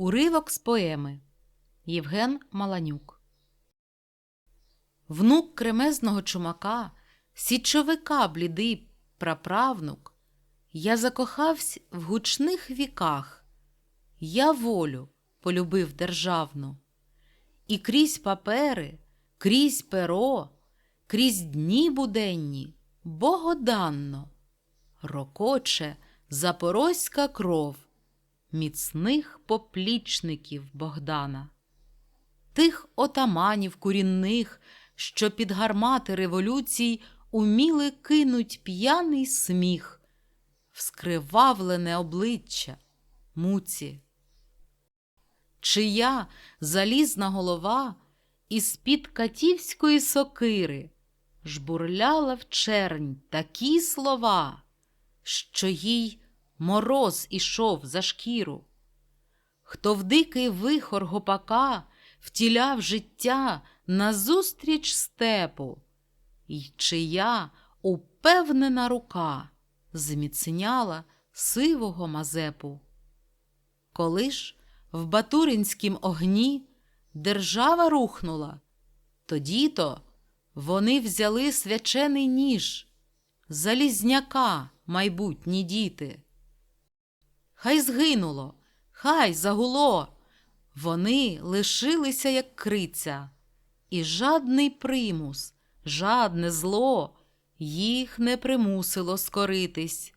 Уривок з поеми. Євген Маланюк. Внук кремезного чумака, січовика блідий праправнук, я закохавсь в гучних віках, я волю полюбив державну, і крізь папери, крізь перо, крізь дні буденні, богоданно, рокоче запорозька кров міцних поплічників Богдана, тих отаманів курінних, що під гармати революцій уміли кинуть п'яний сміх, вскривавлене обличчя муці. Чия залізна голова із-під катівської сокири жбурляла в чернь такі слова, що їй мороз ішов за шкіру. Хто в дикий вихор гопака втіляв життя назустріч степу, й чия упевнена рука зміцняла сивого мазепу. Коли ж в Батуринськім огні держава рухнула, тоді-то вони взяли свячений ніж, залізняка, майбутні діти. Хай згинуло, хай загуло, вони лишилися, як криця, і жадний примус, жадне зло їх не примусило скоритись.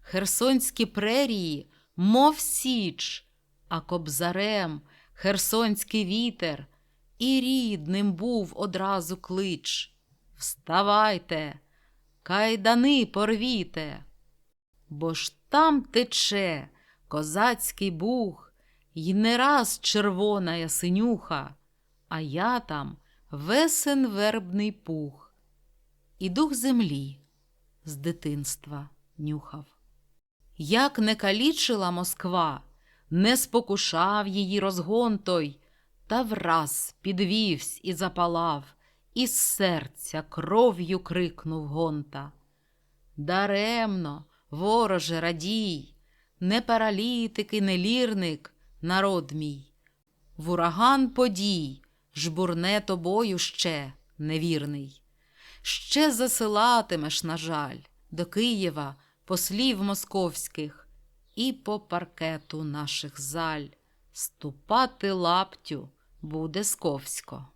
Херсонські прерії, мов січ, а кобзарем херсонський вітер, і рідним був одразу клич. Вставайте, кайдани порвіте, бо ж там тече козацький бух, й не раз червона ясенюха, а я там весен вербний пух, і дух землі з дитинства нюхав. Як не калічила Москва, не спокушав її розгон той, та враз підвівсь і запалав, і з серця кров'ю крикнув гонта. Даремно, вороже, радій, не паралітик і не лірник, народ мій. В ураган подій жбурне тобою ще невірний. Ще засилатимеш, на жаль, до Києва послів московських і по паркету наших заль ступати лаптю буде сковсько.